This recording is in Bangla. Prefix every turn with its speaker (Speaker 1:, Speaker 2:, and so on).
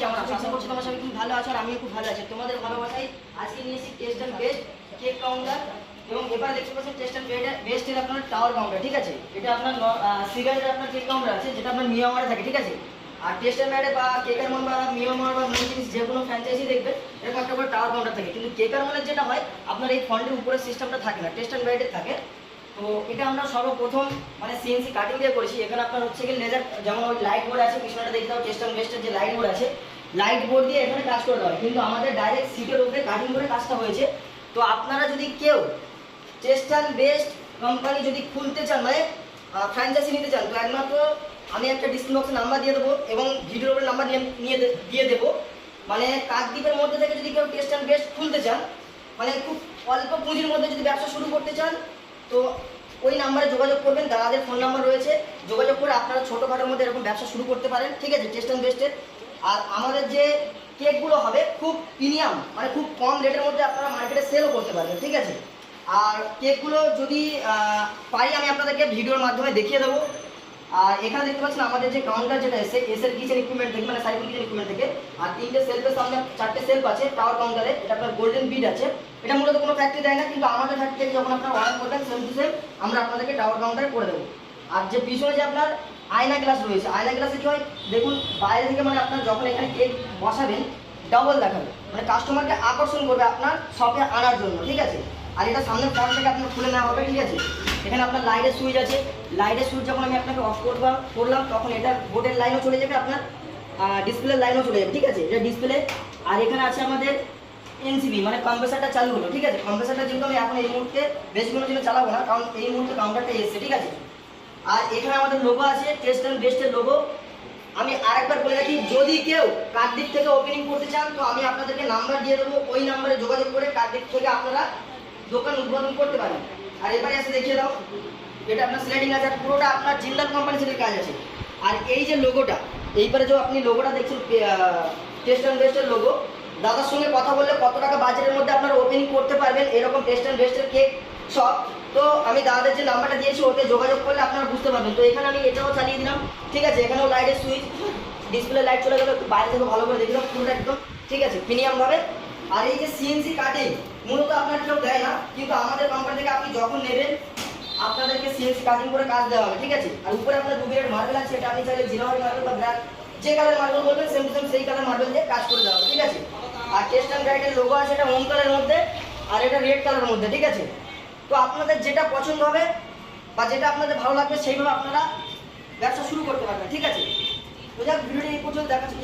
Speaker 1: কেমন আছো আশা করছি তোমার সবাই খুব ভালো আছো আর আমিও খুব ভালো আছি। তোমাদের ভালোবাসাই আজকে নিয়ে taste and best cake counter এবং এবার দেখতে পাচ্ছেন টেস্ট অ্যান্ড বেস্টের আপনার কেক কাউন্টার আছে? যেটা আপনার মিয়ামারে থাকে, ঠিক আছে? আর টেস্ট অ্যান্ড বা কেকার বা মিয়ামার বা জিনিস যে ফ্র্যাঞ্চাইজি দেখবে, এরকম একটা টাওয়ার কাউন্টার থাকে। কিন্তু কেকার মনের যেটা হয়, আপনার এই ফন্টের উপরে সিস্টেমটা থাকে না টেস্ট অ্যান্ড ব্যাডের থাকে। তো এটা আমরা সর্বপ্রথম মানে সিএনসি কাটিং দিয়ে করেছি। এখানে আপনার হচ্ছে কি লেজার যেমন ওই লাইট বোর্ড আছে পিছনে দেখতে পাবো টেস্ট বেস্টের যে লাইট বোর্ড আছে লাইট বোর্ড দিয়ে এখানে কাজ করে দেওয়া হয়। কিন্তু আমাদের ডাইরেক্ট সিটের উপরে কাটিং করে কাজটা হয়েছে। তো আপনারা যদি কেউ টেস্ট অ্যান্ড বেস্ট কোম্পানি যদি খুলতে চান মানে ফ্র্যাঞ্চাইজি নিতে চান, তো একমাত্র আমি একটা ডিসক্রিপ বক্সে নাম্বার দিয়ে দেবো এবং ভিডিওর উপরে নাম্বার নিয়ে দিয়ে দেবো। মানে কাকদ্বীপের মধ্যে থেকে যদি কেউ টেস্ট অ্যান্ড বেস্ট খুলতে চান মানে খুব অল্প পুঁজির মধ্যে যদি ব্যবসা শুরু করতে চান তো ওই নাম্বারে যোগাযোগ করবেন, দাদাদের ফোন নাম্বার রয়েছে। যোগাযোগ করে আপনারা ছোটোখাটোর মধ্যে এরকম ব্যবসা শুরু করতে পারেন, ঠিক আছে? টেস্ট অ্যান্ড বেস্টের আর আমাদের যে কেকগুলো হবে, খুব প্রিমিয়াম মানে খুব কম রেটের মধ্যে আপনারা মার্কেটে সেলও করতে পারবেন, ঠিক আছে? আর কেকগুলো যদি পাই পারি আমি আপনাদেরকে ভিডিওর মাধ্যমে দেখিয়ে দেবো। আর এখানে দেখতে পাচ্ছেন আমাদের যে কাউন্টার যেটা এসে এসের কিচেন ইকুইপমেন্ট থেকে মানে সাইকেল কিচেন ইকুইপমেন্ট থেকে, আর তিনটে সেলফের সামনে চারটে সেলফ আছে টাওয়ার কাউন্টারে এটা আপনার গোল্ডেন বিড আছে। এটা মূলত কোনো ফ্যাক্টরি দেয় না, কিন্তু আমাদের ফ্যাক্টরি থেকে যখন আপনারা অর্ডার করবেন সেম টু সেম আমরা আপনাদেরকে টাওয়ার কাউন্টারে করে দেবো। আর যে পিছনে যে আপনার আয়না গ্লাস রয়েছে, আয়না গ্লাসে কি হয়? দেখুন, বাইরে থেকে মানে আপনার যখন এখানে কেক বসাবেন ডাবল দেখাবে। মানে কাস্টমারকে আকর্ষণ করবে আপনার শপে আনার জন্য, ঠিক আছে? আর এটা সামনের ফ্রন্ট থেকে আপনার খুলে নেওয়া হবে, ঠিক আছে? এখানে আপনার লাইটের সুইচ আছে। লাইটের সুইচ যখন আমি আপনাকে অফ করলাম করলাম, তখন এটা বোর্ডের লাইনও চলে যাবে আপনার ডিসপ্লের লাইনও চলে যাবে, ঠিক আছে? এটা ডিসপ্লে আর এখানে আছে আমাদের এনসিবি মানে কম্প্রেসারটা চালু হলো, ঠিক আছে? কম্প্রেসারটা যেহেতু আমি এখন এই মুহূর্তে বেশি কোনো জন্য চালাবো না, কারণ এই মুহূর্তে কাউন্টারটা এসছে, ঠিক আছে? আর এখানে আমাদের লোগো আছে টেস্ট অ্যান্ড বেস্টের লোগো আমি আরেকবার বলে রাখি, যদি কেউ কার্ডিক থেকে ওপেনিং করতে চান, তো আমি আপনাদেরকে নাম্বার দিয়ে দেবো। ওই নাম্বারে যোগাযোগ করে কার্ডিক থেকে আপনারা দোকান উদ্বোধন করতে পারেন আর এবারে এসে দেখিয়ে দাও, এটা আপনার স্লাইডিং আছে, পুরোটা আপনার জিন্দাল কোম্পানি থেকে কাজ আছে। আর এই যে লোগোটা এইবারে যে আপনি লোগোটা দেখছেন টেস্ট অ্যান্ড বেস্টের লোগো দাদার সঙ্গে কথা বললে কত টাকা বাজেটের মধ্যে আপনারা ওপেনিং করতে পারবেন, এরকম টেস্ট অ্যান্ড বেস্টের কেক শপ তো আমি দাদাদের যে নাম্বারটা দিয়েছি, ওতে যোগাযোগ করলে আপনারা বুঝতে পারবেন। তো এখানে আমি এটাও চালিয়ে দিলাম, ঠিক আছে? এখানেও লাইটের সুইচ ডিসপ্লে লাইট চলে গেল, একটু বাইরে থেকে ভালো করে দেখলাম পুরোটা একদম, ঠিক আছে? প্রিমিয়াম ভাবে। আর এই যে সিএনসি কাটিং মূলত আপনার কেউ দেয় না, কিন্তু আমাদের কোম্পানি থেকে আপনি যখন নেবেন, আপনাদেরকে সিএনসি কাটিং করে কাজ দেওয়া হবে, ঠিক আছে? আর উপরে আপনার দুবিরের মার্বেল আছে, এটা আপনি চাইলে জিরো মার্বেল বা ব্ল্যাক যে কালার মার্বেল বলবেন সেম সেম সেই কালার মার্বেল দিয়ে কাজ করে দেওয়া হবে, ঠিক আছে? আর টেস্ট অ্যান্ড রাইটের লোগো আছে, এটা হোম কালারের মধ্যে, আর এটা রেড কালারের মধ্যে, ঠিক আছে? তো আপনাদের যেটা পছন্দ হবে, বা যেটা আপনাদের ভালো লাগবে, সেইভাবে আপনারা ব্যবসা শুরু করতে পারবেন, ঠিক আছে? তো যাক, ভিডিওটি এই পর্যন্ত দেখাচ্ছি